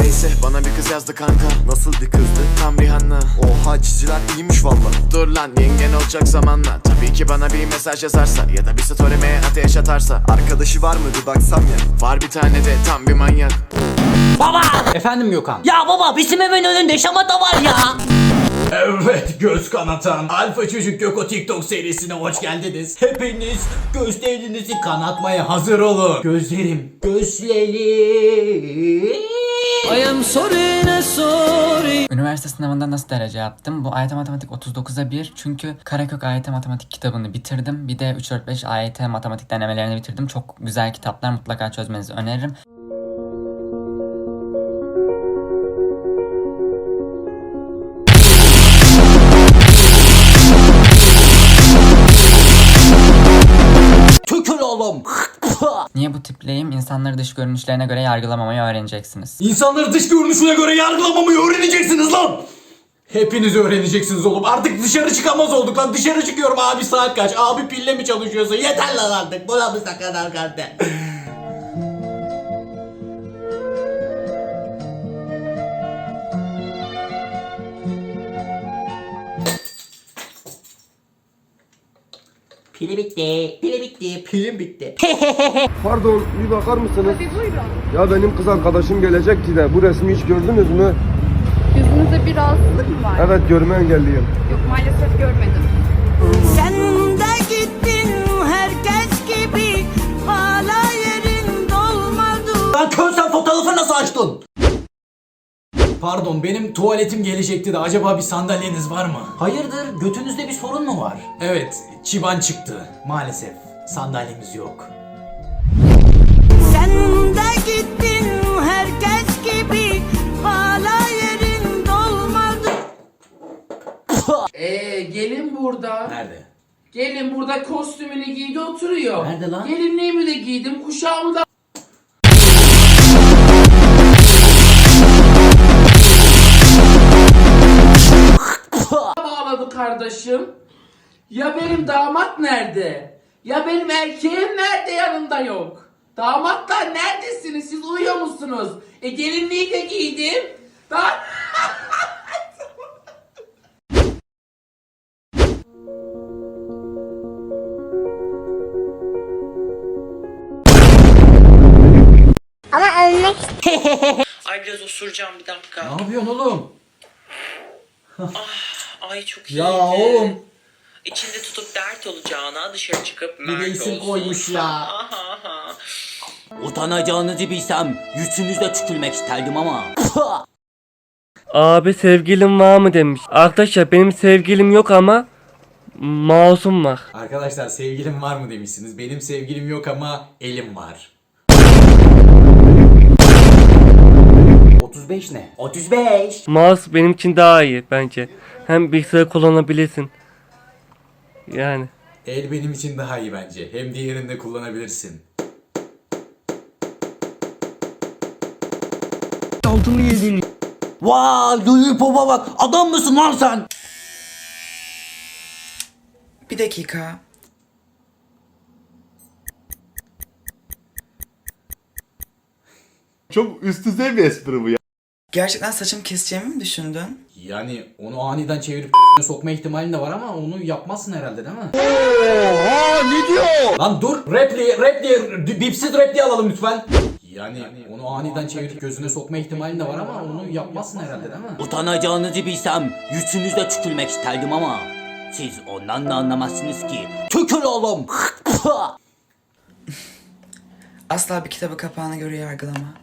Neyse bana bir kız yazdı kanka Nasıl bir kızdı? Tam Rihanna Oha çiziler iyiymiş valla Dur lan yengen olacak zamanla Tabii ki bana bir mesaj yazarsa Ya da bir story'me ateş atarsa Arkadaşı var mı bir baksam ya Var bir tane de tam bir manyak Baba! Efendim Gökhan. Ya baba bizim evin önünde şamata var ya. Evet göz kanatan Alfa Çocuk Göko TikTok serisine hoş geldiniz. Hepiniz gözlerinizi kanatmaya hazır olun. Gözlerim. Gözlerim. Üniversite sınavında nasıl derece yaptım? Bu AYT Matematik 39'a 1 çünkü Karakök AYT Matematik kitabını bitirdim. Bir de 3-4-5 AYT Matematik denemelerini bitirdim. Çok güzel kitaplar mutlaka çözmenizi öneririm. Tükür oğlum. Niye bu tipleyim? İnsanları dış görünüşlerine göre yargılamamayı öğreneceksiniz. İnsanları dış görünüşüne göre yargılamamayı öğreneceksiniz lan. Hepiniz öğreneceksiniz oğlum. Artık dışarı çıkamaz olduk lan. Dışarı çıkıyorum abi saat kaç? Abi pille mi çalışıyorsun? Yeter lan artık. Buramıza kadar geldi. Pili bitti, pili bitti, pilim bitti. Pardon bir bakar mısınız? Ya benim kız arkadaşım gelecekti de bu resmi hiç gördünüz mü? Yüzünüzde bir rahatsızlık mı var? Evet görme engelliyim. Yok maalesef görmedim. Sen de gittin herkes gibi hala yerin dolmadı. Lan kör sen fotoğrafı nasıl açtın? Pardon benim tuvaletim gelecekti de acaba bir sandalyeniz var mı? Hayırdır götünüzde bir sorun mu var? Evet çiban çıktı maalesef sandalyemiz yok. Sen de gittin herkes gibi hala yerin dolmadı. Ee, gelin burada. Nerede? Gelin burada kostümünü giydi oturuyor. Nerede lan? Gelinliğimi de giydim, kuşağımı da bağladı kardeşim. Ya benim damat nerede? Ya benim erkeğim nerede yanında yok? Damatlar neredesiniz? Siz uyuyor musunuz? E gelinliği de giydim. Daha... Ay biraz osuracağım bir dakika. Ne yapıyorsun oğlum? Ay çok iyi. Ya oğlum. İçinde tutup dert olacağına dışarı çıkıp Bir de mert isim olsun. koymuş ya. Aha, aha. Utanacağınızı bilsem yüzünüzle tükürmek isterdim ama. Abi sevgilim var mı demiş. Arkadaşlar benim sevgilim yok ama masum var. Arkadaşlar sevgilim var mı demişsiniz. Benim sevgilim yok ama elim var. 35 ne? 35. Mouse benim için daha iyi bence. Hem bilgisayarı kullanabilirsin. Yani. El benim için daha iyi bence. Hem diğerini de kullanabilirsin. Vay Lollipop'a bak. Adam mısın lan sen? Bir dakika. Çok üst düzey bir espri bu ya. Gerçekten saçımı keseceğimi mi düşündün? Yani onu aniden çevirip sokma ihtimalin de var ama onu yapmazsın herhalde değil mi? Oha ne diyor? Lan dur! Repli, repli, bipsiz repli alalım lütfen. Yani onu aniden çevirip gözüne sokma ihtimalin de var ama onu yapmazsın herhalde değil mi? Utanacağınızı bilsem yüzünüzle tükürmek isterdim ama siz ondan da anlamazsınız ki. Tükür oğlum. Asla bir kitabı kapağına göre yargılama.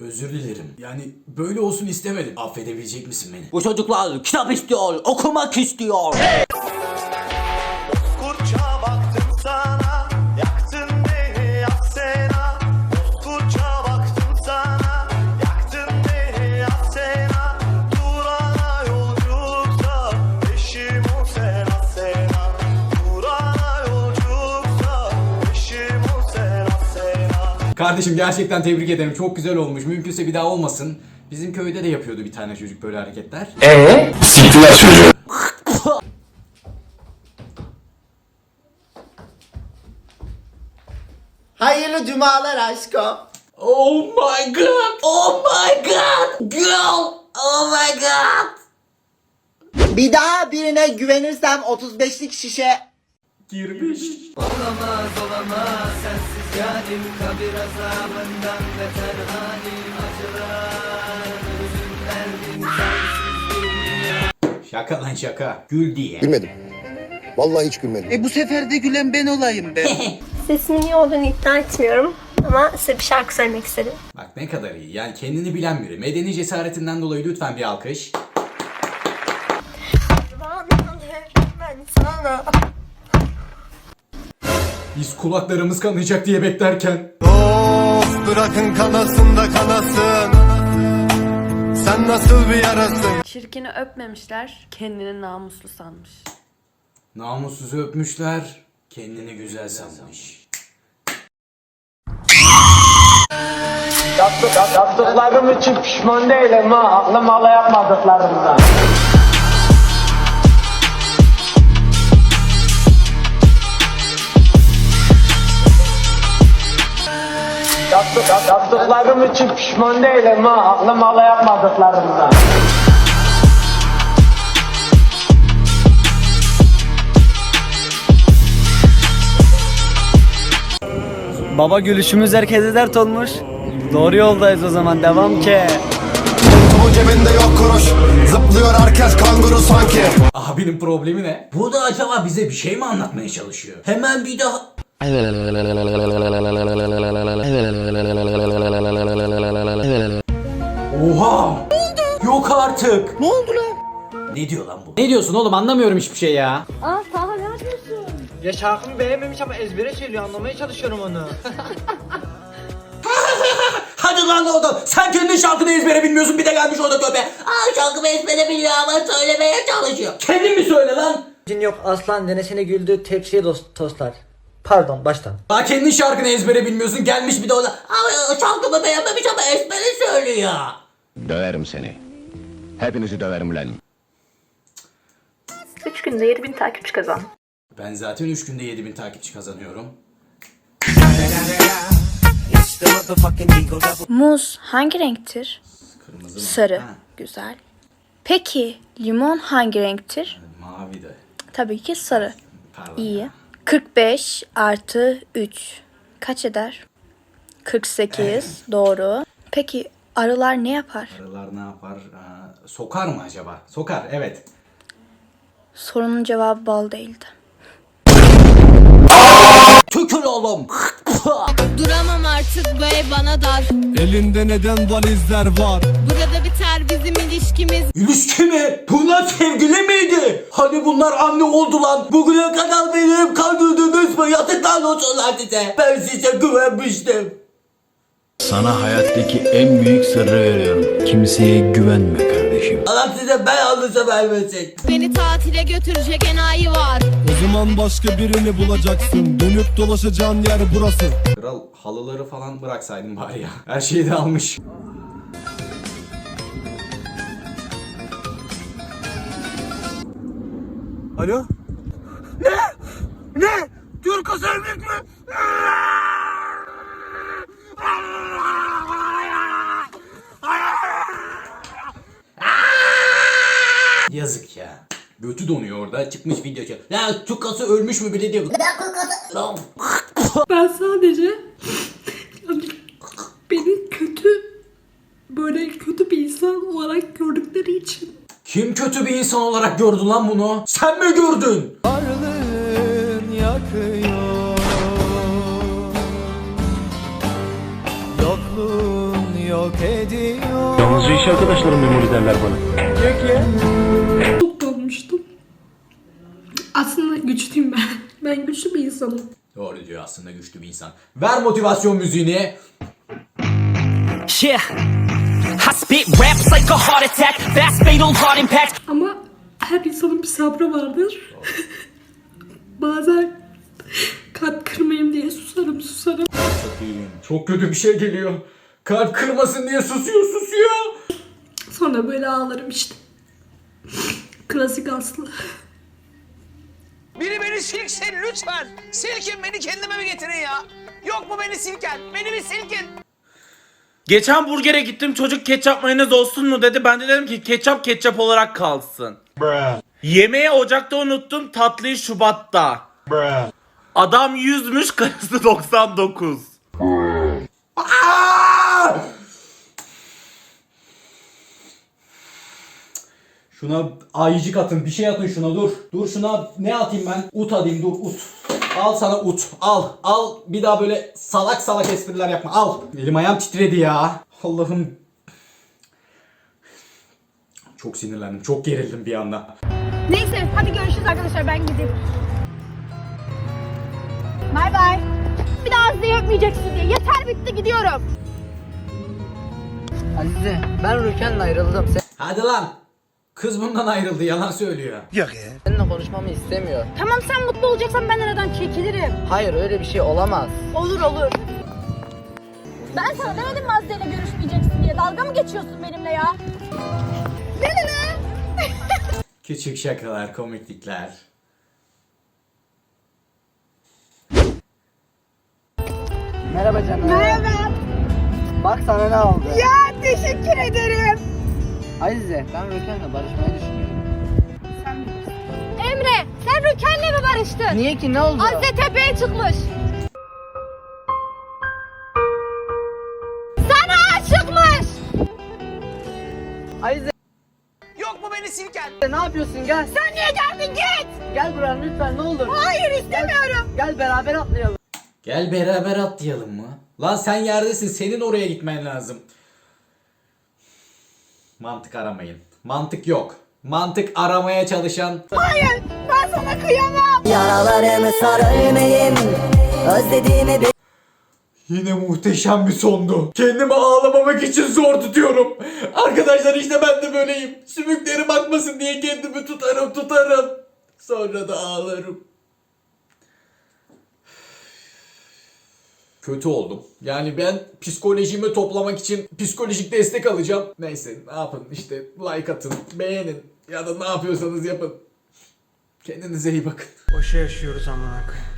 Özür dilerim. Yani böyle olsun istemedim. Affedebilecek misin beni? Bu çocuklar kitap istiyor, okumak istiyor. Kardeşim gerçekten tebrik ederim. Çok güzel olmuş. Mümkünse bir daha olmasın. Bizim köyde de yapıyordu bir tane çocuk böyle hareketler. Hayırlı cumalar aşkım. Oh my god! Girl! Oh my god! Bir daha birine güvenirsem 35'lik şişe Girmiş. Şaka lan şaka. Gül diye. Gülmedim. Vallahi hiç gülmedim. E bu sefer de gülen ben olayım be. Sesinin iyi olduğunu iddia etmiyorum. Ama size bir şarkı söylemek istedim. Bak ne kadar iyi. Yani kendini bilen biri. Medeni cesaretinden dolayı lütfen bir alkış. Ben sana. Biz kulaklarımız kanayacak diye beklerken. Of bırakın kanasın da kanasın Sen nasıl bir yarasın Çirkini öpmemişler, kendini namuslu sanmış. Namussuzu öpmüşler. Kendini güzel sanmış. Yaptıklarım için pişman değilim ha. Aklım ala yapmadıklarımdan. Yaptık, yaptıklarım için pişman değilim ha. Aklım ala yapmadıklarımdan. Baba gülüşümüz herkese dert olmuş. Doğru yoldayız o zaman devam ki. Bu cebinde yok kuruş Zıplıyor herkes kanguru sanki Abinin problemi ne? Bu da acaba bize bir şey mi anlatmaya çalışıyor? Hemen bir daha... Ne diyor lan bu? Ne diyorsun oğlum anlamıyorum hiçbir şey ya. Aa Taha ne yapıyorsun? Ya şarkımı beğenmemiş ama ezbere söylüyor. Anlamaya çalışıyorum onu. Hadi lan oğlum sen kendi şarkını ezbere bilmiyorsun bir de gelmiş orada köpe. Aa şarkımı ezbere biliyor ama söylemeye çalışıyor. Kendin mi söyle lan? Yok aslan denesine güldü tepsiye toslar. Pardon baştan. Daha kendi şarkını ezbere bilmiyorsun gelmiş bir de orada. Aa şarkımı beğenmemiş ama ezbere söylüyor. Döverim seni. Hepinizi döverim lan. 3 günde 7000 takipçi kazan. Ben zaten 3 günde 7000 takipçi kazanıyorum. Muz hangi renktir? Kırmızı mı? Sarı. Ha, Güzel. Peki limon hangi renktir? mavi de. Tabii ki sarı. Pardon. İyi. 45 artı 3 kaç eder? 48 doğru. Peki arılar ne yapar? Arılar ne yapar? Aa, sokar mı acaba? Sokar evet. Sorunun cevabı bal değildi. Tükür oğlum. Duramam artık bu ev bana dar Elinde neden valizler var? Burada biter bizim ilişkimiz İlişki mi? Bunlar sevgili miydi? Hani bunlar anne oldu lan. Bugüne kadar beni hep kandırdınız mı? Yazıklar olsun lan size. Ben size güvenmiştim. Sana hayattaki en büyük sırrı veriyorum. Kimseye güvenme kardeşim. Allah size ben alırsa vermesin. Beni tatile götürecek enayi var O zaman başka birini bulacaksın. Dönüp dolaşacağın yer burası. Kral halıları falan bıraksaydın bari ya. Her şeyi de almış. Alo? Yazık ya. Götü donuyor orada çıkmış video çek. Ya Tukası ölmüş mü bile diyor. Ben sadece beni kötü böyle kötü bir insan olarak gördükleri için Kim kötü bir insan olarak gördü lan bunu? Sen mi gördün? Yalnızca iş arkadaşlarım memur derler bana. çok güçlüyüm ben. Ben güçlü bir insanım. Doğru diyor aslında güçlü bir insan. Ver motivasyon müziğini. Yeah. I spit raps like a heart attack, fast fatal heart impact. Ama her insanın bir sabrı vardır. Bazen kalp kırmayayım diye susarım susarım. Çok kötü bir şey geliyor. Kalp kırmasın diye susuyor susuyor. Sonra böyle ağlarım işte. Klasik Aslı. Biri beni silkin lütfen. Silkin beni kendime mi getirin ya? Yok mu beni silken? Beni bir silkin. Geçen burgere gittim çocuk ketçap mayonez olsun mu dedi. Ben de dedim ki ketçap ketçap olarak kalsın. Yemeği Ocak'ta unuttum tatlıyı Şubat'ta. Adam 100'müş karısı 99. Şuna ayıcık atın, bir şey atın şuna dur. Dur şuna ne atayım ben? Ut atayım dur ut. Al sana ut. Al. Al. Bir daha böyle salak salak espriler yapma. Al. Elim ayağım titredi ya. Allah'ım. Çok sinirlendim. Çok gerildim bir anda. Neyse hadi görüşürüz arkadaşlar ben gideyim. Bay bay. Bir daha Azize'yi öpmeyeceksin diye. Yeter bitti gidiyorum. Azize ben Rüken'le ayrıldım. Hadi lan. Kız bundan ayrıldı. Yalan söylüyor. Seninle konuşmamı istemiyor. Tamam sen mutlu olacaksan ben aradan çekilirim. Hayır öyle bir şey olamaz. Olur olur. Ben sana demedim mi Azize'yle görüşmeyeceksin diye. Dalga mı geçiyorsun benimle ya? Ne ne ne? Küçük şakalar, komiklikler. Merhaba canım. Merhaba. Bak sana ne oldu. Ya teşekkür ederim. Azize ben Rüken'le barışmayı düşünüyorum. Emre sen Rüken'le mi barıştın? Niye ki ne oldu? Azize tepeye çıkmış. Sana aşıkmış. Azize. Yok mu beni silken? Ne yapıyorsun gel. Sen niye geldin git. Gel buraya lütfen ne olur. Hayır istemiyorum. Gel beraber atlayalım. Gel beraber atlayalım mı? Lan sen yerdesin. Senin oraya gitmen lazım. Mantık aramayın. Mantık yok. Mantık aramaya çalışan Hayır ben sana kıyamam. Yaralarımı sar ölmeyim. Özlediğimi Yine muhteşem bir sondu. Kendimi ağlamamak için zor tutuyorum. Arkadaşlar işte ben de böyleyim. Sümüklerim akmasın diye kendimi tutarım tutarım. Sonra da ağlarım. Kötü oldum. Yani ben psikolojimi toplamak için psikolojik destek alacağım. Neyse ne yapın işte like atın, beğenin ya da ne yapıyorsanız yapın. Kendinize iyi bakın. Boşa yaşıyoruz amına koyayım.